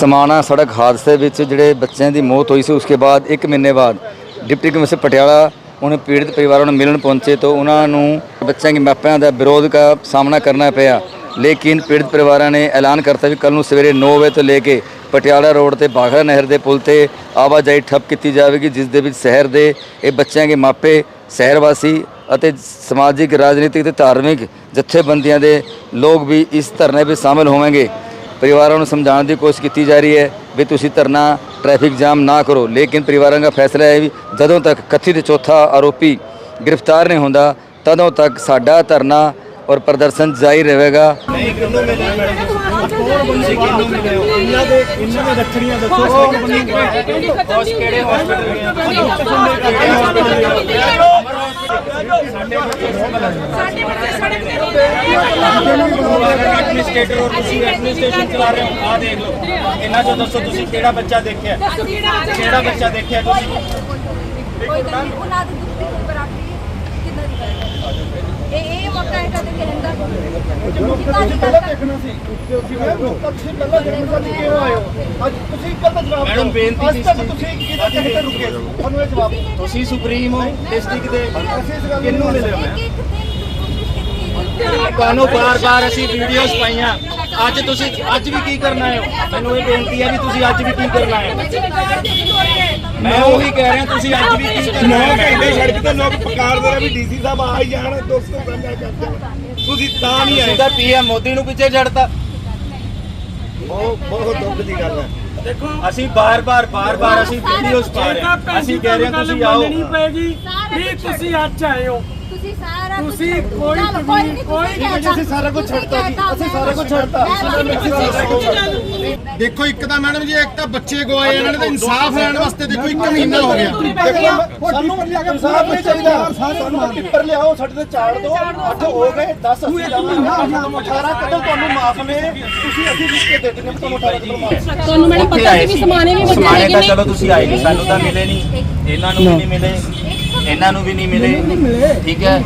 ਸਮਾਣਾ ਸੜਕ ਹਾਦਸੇ ਵਿੱਚ ਜਿਹੜੇ ਬੱਚਿਆਂ ਦੀ ਮੌਤ ਹੋਈ ਸੀ, ਉਸਕੇ ਬਾਅਦ 1 ਮਹੀਨੇ ਬਾਅਦ ਡਿਪਟੀ ਕਮਿਸ਼ਨਰ ਪਟਿਆਲਾ, ਉਹਨੇ ਪੀੜਤ ਪਰਿਵਾਰਾਂ ਨੂੰ ਮਿਲਣ ਪਹੁੰਚੇ ਤਾਂ ਉਹਨਾਂ ਨੂੰ ਬੱਚਿਆਂ ਦੇ ਮਾਪਿਆਂ ਦਾ ਵਿਰੋਧ ਦਾ ਸਾਹਮਣਾ ਕਰਨਾ ਪਿਆ। ਲੇਕਿਨ ਪੀੜਤ ਪਰਿਵਾਰਾਂ ਨੇ ਐਲਾਨ ਕਰਤਾ ਵੀ ਕੱਲ ਨੂੰ ਸਵੇਰੇ 9 ਵਜੇ ਤੋਂ ਲੈ ਕੇ ਪਟਿਆਲਾ ਰੋਡ ਤੇ ਬਾਘਾ ਨਹਿਰ ਦੇ ਪੁਲ ਤੇ ਆਵਾਜਾਈ ਠੱਪ ਕੀਤੀ ਜਾਵੇਗੀ, ਜਿਸ ਦੇ ਵਿੱਚ ਸ਼ਹਿਰ ਦੇ ਇਹ ਬੱਚਿਆਂ ਦੇ ਮਾਪੇ ਸ਼ਹਿਰ ਵਾਸੀ ਅਤੇ ਸਮਾਜਿਕ, ਰਾਜਨੀਤਿਕ ਤੇ ਧਾਰਮਿਕ ਜਥੇਬੰਦੀਆਂ ਦੇ ਲੋਕ ਵੀ ਇਸ ਧਰਨੇ ਵਿੱਚ ਸ਼ਾਮਲ ਹੋਣਗੇ ਪਰਿਵਾਰਾਂ ਨੂੰ ਸਮਝਾਉਣ ਦੀ ਕੋਸ਼ਿਸ਼ ਕੀਤੀ ਜਾ ਰਹੀ ਹੈ ਵੀ ਤੁਸੀਂ ਧਰਨਾ ਟ੍ਰੈਫਿਕ ਜਾਮ ਨਾ ਕਰੋ। ਲੇਕਿਨ ਪਰਿਵਾਰਾਂ ਦਾ ਫੈਸਲਾ ਹੈ ਵੀ ਜਦੋਂ ਤੱਕ ਕਥਿਤ ਚੌਥਾ ਆਰੋਪੀ ਗ੍ਰਿਫਤਾਰ ਨਹੀਂ ਹੁੰਦਾ ਤਦੋਂ ਤੱਕ ਸਾਡਾ ਧਰਨਾ ਔਰ ਪ੍ਰਦਰਸ਼ਨ ਜਾਰੀ ਰਹੇਗਾ। ਨਹੀਂ ਕਿੰਨੂੰ ਮਿਲੇ ਮੈਡਮ ਤੁਸੀਂ ਕਿੰਨੂੰ ਮਿਲੇ ਹੋ? ਇਹਨਾਂ ਦੇ ਇਹਨਾਂ ਦੇ ਰੱਖੜੀਆਂ ਦੱਸੋ ਕੌਣ ਬਣੀ ਉਸ ਕਿਹੜੇ ਹਸਪੀਟਲ ਗਏ? ਕਿਹੜੇ ਐਡਮਿਨਿਸਟ੍ਰੇਟਰ ਔਰ ਤੁਸੀਂ ਐਡਮਿਨਿਸਟ੍ਰੇਸ਼ਨ ਚਲਾ ਰਹੇ ਹੋ ਆ ਦੇਖ ਲਓ ਇਹਨਾਂ ਚੋਂ ਦੱਸੋ ਤੁਸੀਂ ਕਿਹੜਾ ਬੱਚਾ ਦੇਖਿਆ ਕਿਹੜਾ ਬੱਚਾ ਦੇਖਿਆ ਤੁਸੀਂ ਕੋਈ ਗੱਲ ਨਹੀਂ ਉਹਨਾਂ ਦੀ ਦੁੱਖੀ ਉੱਪਰ ਆ ਕੇ ਕਿੰਨਾ ਦੀ ਗੱਲ ਇਹ ਇਹ ਮੌਕਾ ਹੈ ਕਦੇ ਕਹਿਣ ਦਾ ਦੀ ਗੱਲ ਦੇਖਣਾ ਸੀ? ਤੁਸੀਂ ਤੁਸੀਂ ਪਹਿਲਾਂ ਦੇਖਣਾ ਸੀ ਕਿਉਂ ਆਏ ਹੋ? ਅੱਜ ਤੁਸੀਂ ਦਾ ਜਵਾਬ ਮੈਡਮ, ਦਿਓ। ਬੇਨਤੀ ਅੱਜ ਤੱਕ। ਤੁਸੀਂ ਕਿਹਦੇ ਕਿਹਦੇ ਤੇ ਰੁਕੇ ਸੀ ਤੁਹਾਨੂੰ ਇਹ ਜਵਾਬ। ਤੁਸੀਂ ਸੁਪਰੀਮ ਹੋ ਡਿਸਟ੍ਰਿਕਟ ਦੇ। ਕਿੰਨੂੰ ਮਿਲੇ ਹੋ ਮੈਂ? ਦੀ ਤੁਹਾਨੂੰ ਬਾਰ-ਬਾਰ ਅਸੀਂ ਵੀਡੀਓਜ਼ ਪਾਈਆਂ। ਅੱਜ ਤੁਸੀਂ ਅੱਜ ਵੀ ਕੀ ਕਰਨਾ ਹੈ? ਮੈਨੂੰ ਇਹ ਬੇਨਤੀ ਹੈ ਵੀ ਤੁਸੀਂ ਅੱਜ ਵੀ ਕੀ ਕਰਨਾ ਹੈ? ਮੈਂ ਉਹੀ ਕਹਿ ਰਿਹਾ ਤੁਸੀਂ ਅੱਜ ਵੀ ਕੀ ਕਰਨਾ ਹੈ? ਘੰਟੇ ਸੜਕ ਤੇ ਲੋਕ ਪੁਕਾਰਦੇ ਰਹੇ ਵੀ ਡੀਸੀ ਸਾਹਿਬ ਆ ਹੀ ਜਾਣ ਦੋਸਤੋ ਸਾਂਝਾ ਕਰਦੇ ਤੁਸੀਂ ਤਾਂ ਨਹੀਂ ਆਏ। ਤੁਸੀਂ ਤਾਂ ਪੀਐਮ ਮੋਦੀ ਨੂੰ ਪਿੱਛੇ ਛੱਡਤਾ। ਬਹੁਤ ਬਹੁਤ ਦੁੱਖ ਦੀ ਗੱਲ ਹੈ। ਅਸੀਂ ਬਾਰ-ਬਾਰ ਬਾਰ-ਬਾਰ ਅਸੀਂ ਵੀਡੀਓਜ਼ ਪਾ ਰਹੇ ਹਾਂ। ਅਸੀਂ ਕਹਿ ਰਹੇ ਹਾਂ ਤੁਸੀਂ ਆਓ। ਨਹੀਂ ਪੈਗੀ ਵੀ ਤੁਸੀਂ ਅੱਜ ਆਏ ਹੋ। ਤੁਸੀਂ ਕੋਈ ਕਮੀ- ਕੋਈ ਨਹੀਂ, ਅਸੀਂ ਸਾਰਾ ਛੱਡਤਾ ਜੀ, ਅਸੀਂ ਸਾਰਾ ਛੱਡਤਾ। ਦੇਖੋ ਇੱਕ ਤਾਂ ਮੈਡਮ ਜੀ ਇੱਕ ਤਾਂ ਬੱਚੇ ਗਵਾਏ ਇਹਨਾਂ ਨੇ ਤਾਂ ਇਨਸਾਫ ਲੈਣ ਵਾਸਤੇ ਦੇਖੋ ਇੱਕ ਮਹੀਨਾ ਹੋ ਗਿਆ। ਸਾਨੂੰ ਇਨਸਾਫ ਨਹੀਂ ਚਾਹੀਦਾ। ਸਾਨੂੰ ਟਿੱਪਰ ਲਿਆਓ ਸਾਡੇ ਤੇ ਚਾੜ ਦਿਓ ਅੱਠ ਹੋ ਗਏ 10 ਅਸੀਂ ਜਾਵਾਂਗੇ 18 ਕਦਮ ਤੁਹਾਨੂੰ ਮਾਫ ਨੇ। ਤੁਸੀਂ ਅਸੀਂ ਲਿਖ ਕੇ ਦੇ ਦਿੰਦੇ ਤੁਹਾਨੂੰ 18 ਕਦਮ ਮਾਫ। ਤੁਹਾਨੂੰ ਮੈਡਮ ਉੱਥੇ ਪਤਾ ਆਏ ਸੀ ਸੀ। ਵੀ ਸਮਾਨੇ ਵੀ ਬੱਚੇ ਸਮਾਣੇ ਹੈਗੇ ਤਾਂ ਨੇ? ਚਲੋ ਤੁਸੀਂ ਆਏ ਨਹੀਂ ਸਾਨੂੰ ਤਾਂ ਮਿਲੇ ਨਹੀਂ। ਇਹਨਾਂ ਨੂੰ ਵੀ ਨਹੀਂ ਮਿਲੇ। ਇਹਨਾਂ ਨੂੰ ਵੀ ਨਹੀਂ ਮਿਲੇ। ਠੀਕ ਹੈ।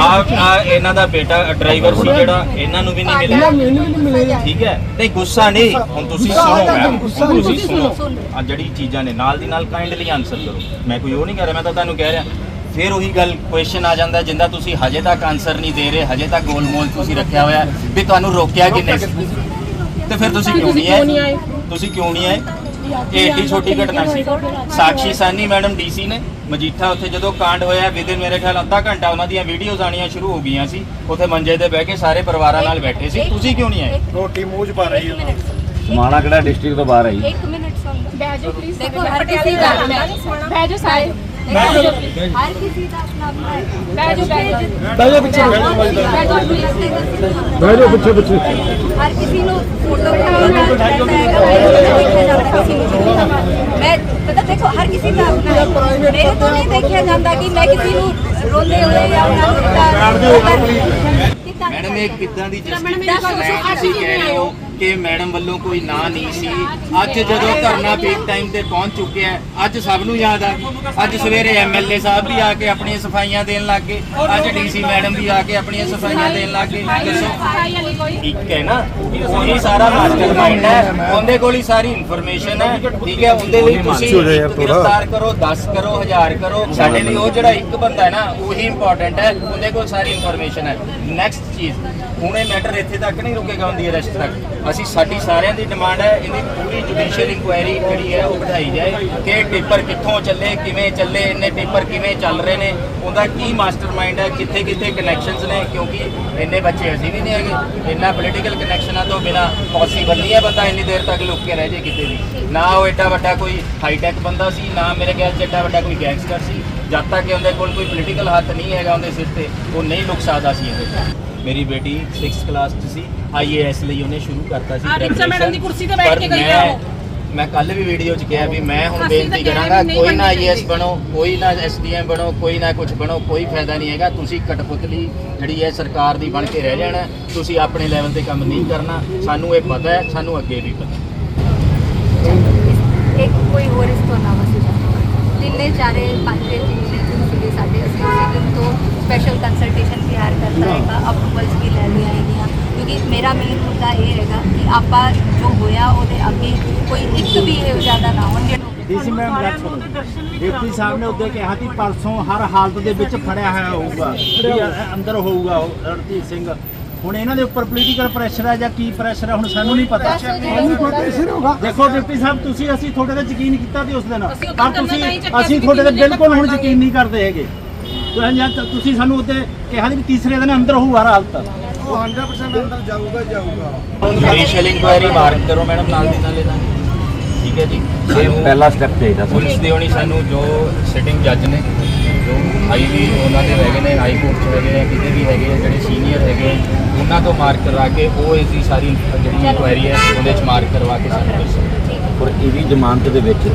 ਆ ਆ ਇਹਨਾਂ ਦਾ ਬੇਟਾ ਡਰਾਈਵਰ ਸੀ ਜਿਹੜਾ ਇਹਨਾਂ ਨੂੰ ਵੀ ਨਹੀਂ ਮਿਲੇ ਠੀਕ ਹੈ? ਨਹੀਂ ਗੁੱਸਾ ਨਹੀਂ। ਹੁਣ ਤੁਸੀਂ ਸੁਣੋ ਮੈਮ ਤੁਸੀਂ ਸੁਣੋ। ਆ ਜਿਹੜੀ ਚੀਜ਼ਾਂ ਨੇ ਨਾਲ ਦੀ ਨਾਲ ਕਾਈਂਡਲੀ ਆਨਸਰ ਕਰੋ। ਮੈਂ ਕੋਈ ਉਹ ਨਹੀਂ ਕਰ ਰਿਹਾ ਮੈਂ ਤਾਂ ਤੁਹਾਨੂੰ ਕਹਿ ਰਿਹਾ। ਫਿਰ ਉਹੀ ਗੱਲ ਕੁਐਸਚਨ ਆ ਜਾਂਦਾ ਜਿੰਦਾ ਤੁਸੀਂ ਹਜੇ ਤੱਕ ਆਨਸਰ ਨਹੀਂ ਦੇ ਰਹੇ ਹਜੇ ਤੱਕ ਗੋਲਮੋਲ ਤੁਸੀਂ ਰੱਖਿਆ ਹੋਇਆ ਵੀ ਤੁਹਾਨੂੰ ਰੋਕਿਆ ਕਿੰਨੇ ਸੀ ਤੇ ਫਿਰ ਤੁਸੀਂ ਕਿਉਂ ਨਹੀਂ ਆਏ? ਤੁਸੀਂ ਕਿਉਂ ਨਹੀਂ ਆਏ? ਇਹ ਏਡੀ ਛੋਟੀ ਘਟਨਾ ਸੀ। ਸਾਕਸ਼ੀ ਸਾਨੀ ਮੈਡਮ ਡੀਸੀ ਨੇ ਮਜੀਠਾ ਉੱਥੇ ਜਦੋਂ ਕਾਂਡ ਹੋਇਆ ਵਿਦਿਨ ਮੇਰੇ ਖਿਆਲ ਅੱਧਾ ਘੰਟਾ ਉਹਨਾਂ ਦੀਆਂ ਵੀਡੀਓਜ਼ ਆਣੀਆਂ ਸ਼ੁਰੂ ਹੋ ਗਈਆਂ ਸੀ। ਉੱਥੇ ਮੰਜੇ ਤੇ ਬਹਿ ਕੇ ਸਾਰੇ ਪਰਿਵਾਰਾਂ ਨਾਲ ਬੈਠੇ ਸੀ। ਤੁਸੀਂ ਕਿਉਂ ਨਹੀਂ ਆਏ? ਰੋਟੀ ਮੂੰਹ 'ਚ ਪਾ ਰਹੀ ਹੈ ਸਮਾਣਾ ਕਿਹੜਾ ਡਿਸਟ੍ਰਿਕਟ ਤੋਂ ਬਾਹਰ ਆਈ? ਇੱਕ ਮਿੰਟ ਸੁਣ ਬਹਿ ਜਾਓ ਪਲੀਜ਼ ਦੇਖੋ ਹਰ ਕਿਸੇ ਦਾ ਬਹਿ ਜਾਓ ਸਾਰੇ। ਹਰ ਕਿਸੇ ਦਾ ਆਪਣਾ ਆਪਣਾ ਹੈ ਬਹਿ ਜਾਓ ਬਹਿ ਜਾਓ। ਬਹਿ ਜਾਓ ਪਿੱਛੇ ਬਹਿ ਜਾਓ ਬਹਿ ਜਾਓ। ਬਹਿ ਜਾਓ ਪਿੱਛੇ ਪਿੱਛੇ। ਹਰ ਕਿਸੇ ਨੂੰ ਫੋਟੋ ਮੈਂ ਪਤਾ ਦੇਖੋ ਹਰ ਕਿਸੇ ਦਾ ਆਪਣਾ ਹੈ। ਮੇਰੇ ਤੋਂ ਨਹੀਂ ਦੇਖਿਆ ਜਾਂਦਾ ਕਿ ਮੈਂ ਕਿਸੇ ਨੂੰ ਰੋਂਦੇ ਹੋਏ ਜਾਂ ਉਹਨਾਂ ਨੂੰ ਮੈਡਮ ਇਹ ਕਿੱਦਾਂ ਦੀ ਜਸਟਿਸ ਸੁਣੋ, ਤੁਸੀਂ ਕਹਿ ਹੋ ਕਿ ਮੈਡਮ ਵੱਲੋਂ ਕੋਈ ਨਾਂ ਨਹੀਂ ਸੀ। ਅੱਜ ਜਦੋਂ ਧਰਨਾ ਪੀਕ ਟਾਈਮ ਤੇ ਪਹੁੰਚ ਚੁੱਕਿਆ ਅੱਜ ਸਭ ਨੂੰ ਯਾਦ ਆ। ਅੱਜ ਸਵੇਰੇ ਐਮਐਲਏ ਸਾਹਿਬ ਵੀ ਆ ਕੇ ਆਪਣੀਆਂ ਸਫਾਈਆਂ ਦੇਣ ਲੱਗ। ਗਏ ਅੱਜ ਡੀਸੀ ਮੈਡਮ ਵੀ ਆ ਕੇ ਆਪਣੀਆਂ ਸਫਾਈਆਂ ਦੇਣ ਲੱਗ। ਗਏ ਦੱਸੋ ਇੱਕ ਹੈ ਨਾ ਉਹੀ ਸਾਰਾ ਮਾਸਟਰ ਮਾਈਂਡ ਹੈ। ਉਹਦੇ ਕੋਲ ਹੀ ਸਾਰੀ ਇਨਫੋਰਮੇਸ਼ਨ ਹੈ। ਠੀਕ ਹੈ ਉਹਦੇ ਲਈ ਤੁਸੀਂ ਗ੍ਰਿਫਤਾਰ ਕਰੋ 10 ਕਰੋ 1000 ਕਰੋ। ਸਾਡੇ ਲਈ ਉਹ ਜਿਹੜਾ ਇੱਕ ਬੰਦਾ ਹੈ ਨਾ ਉਹੀ ਇੰਪੋਰਟੈਂਟ ਹੈ। ਉਹਦੇ ਕੋਲ ਸਾਰੀ ਇਨਫੋਰਮੇਸ਼ਨ ਹੈ। ਨੈਕਸਟ ਚੀਜ਼ ਹੁਣ ਇਹ ਮੈਟਰ ਇੱਥੇ ਤੱਕ ਨਹੀਂ ਰੁਕੇਗਾ ਉਹਦੀ ਅਰੈਸਟ ਤੱਕ। ਅਸੀਂ ਸਾਡੀ ਸਾਰਿਆਂ ਦੀ ਡਿਮਾਂਡ ਹੈ, ਇਹਦੀ ਪੂਰੀ ਜੁਡੀਸ਼ੀਅਲ ਇਨਕੁਆਇਰੀ ਜਿਹੜੀ ਹੈ ਉਹ ਬਿਠਾਈ ਜਾਏ ਕਿ ਪੇਪਰ ਕਿੱਥੋਂ ਚੱਲੇ, ਕਿਵੇਂ ਚੱਲੇ, ਇੰਨੇ ਪੇਪਰ ਕਿਵੇਂ ਚੱਲ ਰਹੇ ਨੇ, ਉਹਦਾ ਕੀ ਮਾਸਟਰਮਾਈਂਡ ਹੈ, ਕਿੱਥੇ ਕਿੱਥੇ ਕਨੈਕਸ਼ਨਸ ਨੇ, ਕਿਉਂਕਿ ਇੰਨੇ ਬੱਚੇ ਅਸੀਂ ਵੀ ਨਹੀਂ ਹੈਗੇ। ਇੰਨਾ ਪੋਲੀਟੀਕਲ ਕਨੈਕਸ਼ਨਾਂ ਤੋਂ ਬਿਨਾ ਪੋਸੀਬਲ ਨਹੀਂ ਹੈ ਬੰਦਾ ਇੰਨੀ ਦੇਰ ਤੱਕ ਲੁੱਕ ਕੇ ਰਹਿ ਜੇ ਕਿਤੇ ਵੀ। ਨਾ ਉਹ ਐਡਾ ਵੱਡਾ ਕੋਈ ਹਾਈਟੈਕ ਬੰਦਾ ਸੀ, ਨਾ ਮੇਰੇ ਖਿਆਲ 'ਚ ਐਡਾ ਵੱਡਾ ਕੋਈ ਗੈਂਗਸਟਰ ਸੀ। ਜਦ ਤੱਕ ਕਿ ਉਹਦੇ ਕੋਲ ਕੋਈ ਪੋਲੀਟੀਕਲ ਹੱਥ ਨਹੀਂ ਹੈਗਾ ਉਹਦੇ ਸਿਰ ਤੇ ਉਹ ਨਹੀਂ ਲੁਕ ਸਕਦਾ ਸੀ ਇਹਦੇ ਤੋਂ ਮੇਰੀ ਬੇਟੀ 6th ਕਲਾਸ 'ਚ ਸੀ ਆਈਏਐਸ ਲਈ ਉਹਨੇ ਸ਼ੁਰੂ ਕਰਤਾ ਸੀ ਰਿਕਸ਼ਾ ਮੈਡਮ ਦੀ ਕੁਰਸੀ ਤੇ ਬੈਠ ਕੇ ਗਈ ਮੈਂ- ਆ ਉਹ। ਮੈਂ ਕੱਲ ਵੀ ਵੀਡੀਓ 'ਚ ਕਿਹਾ ਵੀ ਮੈਂ ਹੁਣ ਬੇਨਤੀ ਕਰਾਂਗਾ ਕੋਈ ਨਾ ਚਾਹੀਦੀ। ਬਣੋ ਕੋਈ ਨਾ ਐਸਡੀਐਮ ਬਣੋ ਕੋਈ ਨਾ ਕੁਝ ਬਣੋ ਕੋਈ ਫਾਇਦਾ ਨਹੀਂ ਹੈਗਾ ਤੁਸੀਂ ਕਟਪੁਤਲੀ ਜਿਹੜੀ ਹੈ ਸਰਕਾਰ ਦੀ ਬਣ ਕੇ ਰਹਿ ਜਾਣਾ ਤੁਸੀਂ ਆਪਣੇ ਲੈਵਲ ਤੇ ਕੰਮ ਨਹੀਂ ਕਰਨਾ ਸਾਨੂੰ ਇਹ ਪਤਾ ਹੈ ਸਾਨੂੰ ਅੱਗੇ ਵੀ ਪਤਾ। ਇੱਕ ਕੋਈ ਹੋਰ ਇਸ ਤੋਂ ਚਾਰੇ ਪੰਜੇ ਜਿੰਨੇ ਸੀਗੇ ਸਾਡੇ ਅਸੀਂ ਉਸੇ ਦਿਨ ਤੋਂ ਸਪੈਸ਼ਲ ਕੰਸਲਟੇਸ਼ਨ ਵੀ ਹਾਇਰ ਕਰਤਾ ਹੈਗਾ ਅਪਰੂਵਲਸ ਵੀ ਲੈ ਲਿਆ ਹੈਗੀਆਂ। ਕਿਉਂਕਿ ਮੇਰਾ ਮੇਨ ਮੁੱਦਾ ਇਹ ਹੈਗਾ ਕਿ ਆਪਾਂ ਜੋ ਹੋਇਆ ਉਹਦੇ ਅੱਗੇ ਕੋਈ ਇੱਕ ਵੀ ਇਹੋ ਜ਼ਿਆਦਾ ਨਾ ਹੋਣ ਜਿਹਨੂੰ ਡੀਸੀ ਮੈਮ ਡਿਪਟੀ ਸਾਹਿਬ ਨੇ ਉਹਦੇ ਕਿਹਾ ਕਿ ਪਰਸੋਂ ਹਰ ਹਾਲਤ ਦੇ ਵਿੱਚ ਫੜਿਆ ਹੋਇਆ ਹੋਊਗਾ। ਅੰਦਰ ਹੋਊਗਾ ਉਹ ਰਣਜੀਤ ਸਿੰਘ। ਹੁਣ ਇਹਨਾਂ ਦੇ ਉੱਪਰ ਪੋਲੀਟੀਕਲ ਪ੍ਰੈਸ਼ਰ ਹੈ ਜਾਂ ਕੀ ਪ੍ਰੈਸ਼ਰ ਹੈ ਹੁਣ ਸਾਨੂੰ ਨਹੀਂ ਪਤਾ। ਸਾਨੂੰ ਕੋਈ ਪ੍ਰੈਸ਼ਰ ਹੋਗਾ ਦੇਖੋ ਡਿਪਟੀ ਸਾਹਿਬ ਤੁਸੀਂ ਅਸੀਂ ਤੁਹਾਡੇ ਤੇ ਯਕੀਨ ਕੀਤਾ ਸੀ ਉਸ ਦਿਨ। ਪਰ ਤੁਸੀਂ ਅਸੀਂ ਤੁਹਾਡੇ ਤੇ ਬਿਲਕੁਲ ਹੁਣ ਯਕੀਨ ਨਹੀਂ ਕਰਦੇ ਹੈਗੇ। ਤੁਸੀਂ ਜਾਂ ਤਾਂ ਤੁਸੀਂ ਸਾਨੂੰ ਉੱਤੇ ਕਿਹਾ ਸੀ ਵੀ ਤੀਸਰੇ ਦਿਨ ਅੰਦਰ ਹੋਊ ਹਰ ਹਾਲਤ ਉਹ 100% ਅੰਦਰ ਜਾਊਗਾ ਜਾਊਗਾ। ਜੁਡੀਸ਼ੀਅਲ ਇਨਕੁਆਇਰੀ ਮਾਰਕ ਕਰੋ ਮੈਡਮ ਨਾਲ ਦੀ ਨਾਲ ਇਹਦਾ। ਠੀਕ ਹੈ ਜੀ। ਤੇ ਉਹ ਪਹਿਲਾ ਸਟੈਪ ਚਾਹੀਦਾ ਪੁਲਿਸ ਦੇ ਹੋਣੀ ਸਾਨੂੰ ਜੋ ਸਿਟਿੰਗ ਜੱਜ ਨੇ। ਜੋ ਹਾਈ ਵੀ ਉਹਨਾਂ ਦੇ ਹੈਗੇ ਨੇ ਹਾਈ ਕੋਰਟ 'ਚ ਹੈਗੇ ਆ ਕਿਤੇ ਵੀ ਹੈਗੇ ਆ ਜਿਹੜੇ ਸੀਨੀਅਰ ਹੈਗੇ ਉਹਨਾਂ ਤੋਂ ਮਾਰਕ ਕਰਵਾ ਕੇ ਉਹ ਇਸ ਦੀ ਸਾਰੀ ਜਿਹੜੀ ਇਨਕੁਆਇਰੀ ਹੈ ਉਹਦੇ 'ਚ ਮਾਰਕ ਕਰਵਾ ਕੇ ਸਾਨੂੰ ਦੱਸੋ। ਔਰ ਇਹਦੀ ਜ਼ਮਾਨਤ ਦੇ ਵਿੱਚ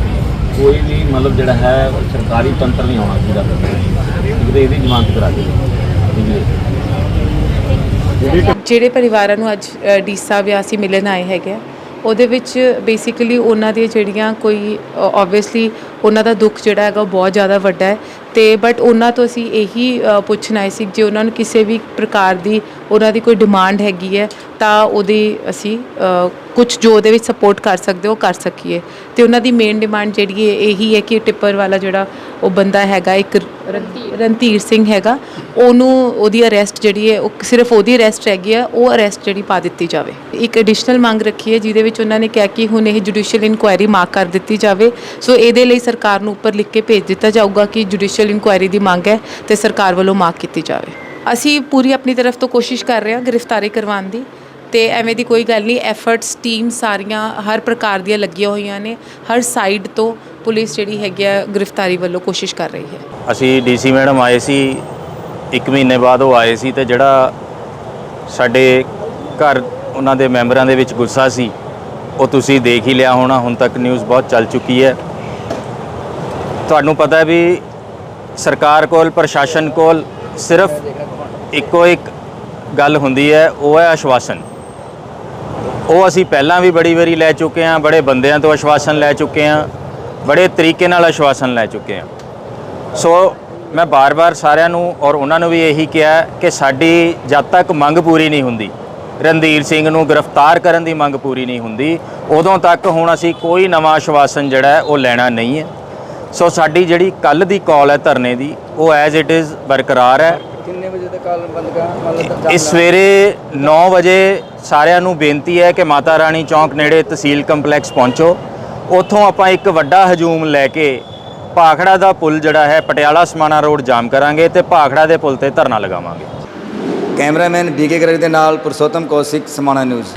ਕੋਈ ਵੀ ਮਤਲਬ ਜਿਹੜਾ ਹੈ ਸਰਕਾਰੀ ਤੰਤਰ ਨਹੀਂ ਆਉਣਾ ਚਾਹੀਦਾ। ਕਿਤੇ ਇਹਦੀ ਜ਼ਮਾਨਤ ਕਰਾ ਦੇ ਜਿਹੜੇ ਪਰਿਵਾਰਾਂ ਨੂੰ ਅੱਜ ਅ, ਡੀ ਸਾਹਿਬ ਜਾਂ ਅਸੀਂ ਮਿਲਣ ਆਏ ਹੈਗੇ ਆ ਉਹਦੇ ਵਿੱਚ ਬੇਸਿਕਲੀ ਉਹਨਾਂ ਦੀਆਂ ਜਿਹੜੀਆਂ ਕੋਈ ਆਬਵੀਅਸਲੀ ਉਹਨਾਂ ਦਾ ਦੁੱਖ ਜਿਹੜਾ ਹੈਗਾ ਉਹ ਬਹੁਤ ਜ਼ਿਆਦਾ ਵੱਡਾ ਹੈ। ਤੇ ਬਟ ਉਹਨਾਂ ਤੋਂ ਅਸੀਂ ਇਹੀ ਪੁੱਛਣਾ ਹੈ ਸੀ ਜੇ ਉਹਨਾਂ ਨੂੰ ਕਿਸੇ ਵੀ ਪ੍ਰਕਾਰ ਦੀ ਉਹਨਾਂ ਦੀ ਕੋਈ ਡਿਮਾਂਡ ਹੈਗੀ ਹੈ ਤਾਂ ਉਹਦੀ ਅਸੀਂ ਕੁਝ ਜੋ ਉਹਦੇ ਵਿੱਚ ਸਪੋਰਟ ਕਰ ਸਕਦੇ ਹੋ ਉਹ ਕਰ ਸਕੀਏ। ਤੇ ਉਹਨਾਂ ਦੀ ਮੇਨ ਡਿਮਾਂਡ ਜਿਹੜੀ ਹੈ ਇਹੀ ਹੈ ਕਿ ਟਿੱਪਰ ਵਾਲਾ ਜਿਹੜਾ ਉਹ ਬੰਦਾ ਹੈਗਾ ਇੱਕ ਰਣਧੀਰ। ਸਿੰਘ ਹੈਗਾ ਉਹਨੂੰ ਉਹਦੀ ਅਰੈਸਟ ਜਿਹੜੀ ਹੈ ਉਹ ਸਿਰਫ ਉਹਦੀ ਅਰੈਸਟ ਹੈਗੀ ਆ ਉਹ ਅਰੈਸਟ ਜਿਹੜੀ ਪਾ ਦਿੱਤੀ ਜਾਵੇ। ਇੱਕ ਐਡੀਸ਼ਨਲ ਮੰਗ ਰੱਖੀ ਹੈ ਜਿਹਦੇ ਵਿੱਚ ਉਹਨਾਂ ਨੇ ਕਿਹਾ ਕਿ ਹੁਣ ਇਹ ਜੁਡੀਸ਼ੀਅਲ ਇਨਕੁਆਇਰੀ ਮਾਰਕ ਕਰ ਦਿੱਤੀ ਜਾਵੇ। ਸੋ ਇਹਦੇ ਲਈ ਸਰਕਾਰ ਨੂੰ ਉੱਪਰ ਲਿਖ ਕੇ ਭੇਜ ਦਿੱਤਾ ਜਾਊਗਾ ਕਿ ਜੁਡੀਸ਼ੀਅਲ ਇਨਕੁਆਇਰੀ ਦੀ ਮੰਗ ਹੈ ਤੇ ਸਰਕਾਰ ਵੱਲੋਂ ਮਾਰਕ ਕੀਤੀ ਜਾਵੇ। ਅਸੀਂ ਪੂਰੀ ਆਪਣੀ ਤਰਫ ਤੋਂ ਕੋਸ਼ਿਸ਼ ਕਰ ਰਹੇ ਹਾਂ ਗ੍ਰਿਫਤਾਰੀ ਕਰਵਾਉਣ ਦੀ ਤੇ ਐਵੇਂ ਦੀ ਕੋਈ ਗੱਲ ਨਹੀਂ ਐਫਰਟਸ ਟੀਮ ਸਾਰੀਆਂ ਹਰ ਪ੍ਰਕਾਰ ਦੀਆਂ ਲੱਗੀਆਂ ਹੋਈਆਂ ਨੇ, ਹਰ ਸਾਈਡ ਤੋਂ ਪੁਲਿਸ ਜਿਹੜੀ ਹੈਗੀ ਆ ਗ੍ਰਿਫਤਾਰੀ ਵੱਲੋਂ ਕੋਸ਼ਿਸ਼ ਕਰ ਰਹੀ ਹੈ। ਅਸੀਂ ਡੀਸੀ ਮੈਡਮ ਆਏ ਸੀ, ਇੱਕ ਮਹੀਨੇ ਬਾਅਦ ਉਹ ਆਏ ਸੀ ਤੇ ਜਿਹੜਾ ਸਾਡੇ ਘਰ ਉਹਨਾਂ ਦੇ ਮੈਂਬਰਾਂ ਦੇ ਵਿੱਚ ਗੁੱਸਾ ਸੀ, ਉਹ ਤੁਸੀਂ ਦੇਖ ਹੀ ਲਿਆ ਹੋਣਾ, ਹੁਣ ਤੱਕ ਨਿਊਜ਼ ਬਹੁਤ ਚੱਲ ਚੁੱਕੀ ਹੈ। ਤੁਹਾਨੂੰ ਪਤਾ ਹੈ ਵੀ ਸਰਕਾਰ ਕੋਲ, ਪ੍ਰਸ਼ਾਸਨ ਕੋਲ ਸਿਰਫ ਇੱਕੋ ਇੱਕ ਗੱਲ ਹੁੰਦੀ ਹੈ, ਉਹ ਹੈ ਆਸ਼ਵਾਸਨ। ਉਹ ਅਸੀਂ ਪਹਿਲਾਂ ਵੀ ਬੜੀ ਵਾਰੀ ਲੈ ਚੁੱਕੇ ਹਾਂ, ਬੜੇ ਬੰਦਿਆਂ ਤੋਂ ਆਸ਼ਵਾਸਨ ਲੈ ਚੁੱਕੇ ਹਾਂ, ਬੜੇ ਤਰੀਕੇ ਨਾਲ ਆਸ਼ਵਾਸਨ ਲੈ ਚੁੱਕੇ ਹਾਂ। ਸੋ ਮੈਂ ਬਾਰ-ਬਾਰ ਸਾਰਿਆਂ ਨੂੰ ਔਰ ਉਹਨਾਂ ਨੂੰ ਵੀ ਇਹੀ ਕਿਹਾ ਕਿ ਸਾਡੀ ਜਦ ਤੱਕ ਮੰਗ ਪੂਰੀ ਨਹੀਂ ਹੁੰਦੀ, ਰਣਧੀਰ ਸਿੰਘ ਨੂੰ ਗ੍ਰਿਫਤਾਰ ਕਰਨ ਦੀ ਮੰਗ ਪੂਰੀ ਨਹੀਂ ਹੁੰਦੀ, ਉਦੋਂ ਤੱਕ ਹੁਣ ਅਸੀਂ ਕੋਈ ਨਵਾਂ ਆਸ਼ਵਾਸਨ ਜਿਹੜਾ ਉਹ ਲੈਣਾ ਨਹੀਂ ਹੈ। ਸੋ ਸਾਡੀ ਜਿਹੜੀ ਕੱਲ ਦੀ ਕਾਲ ਹੈ ਧਰਨੇ ਦੀ ਉਹ ਐਜ਼ ਇਟ ਇਜ਼ ਬਰਕਰਾਰ ਹੈ। ਕਿੰਨੇ ਵਜੇ ਤੱਕ ਕਾਲ ਬੰਦ ਕਰ ਮਤਲਬ ਇਸ ਸਵੇਰੇ 9 ਵਜੇ ਸਾਰਿਆਂ ਨੂੰ ਬੇਨਤੀ ਹੈ ਕਿ ਮਾਤਾ ਰਾਣੀ ਚੌਂਕ ਨੇੜੇ ਤਹਿਸੀਲ ਕੰਪਲੈਕਸ ਪਹੁੰਚੋ। ਉੱਥੋਂ ਆਪਾਂ ਇੱਕ ਵੱਡਾ ਹਜੂਮ ਲੈ ਕੇ ਭਾਖੜਾ ਦਾ ਪੁਲ ਜਿਹੜਾ ਹੈ ਪਟਿਆਲਾ ਸਮਾਣਾ ਰੋਡ ਜਾਮ ਕਰਾਂਗੇ ਤੇ ਭਾਖੜਾ ਦੇ ਪੁਲ ਤੇ ਧਰਨਾ ਲਗਾਵਾਂਗੇ। ਕੈਮਰਾਮੈਨ ਬੀਕੇ ਗਰਗ ਦੇ ਨਾਲ ਪੁਰਸ਼ੋਤਮ ਕੌਸ਼ਿਕ ਸਮਾਣਾ ਨਿਊਜ਼।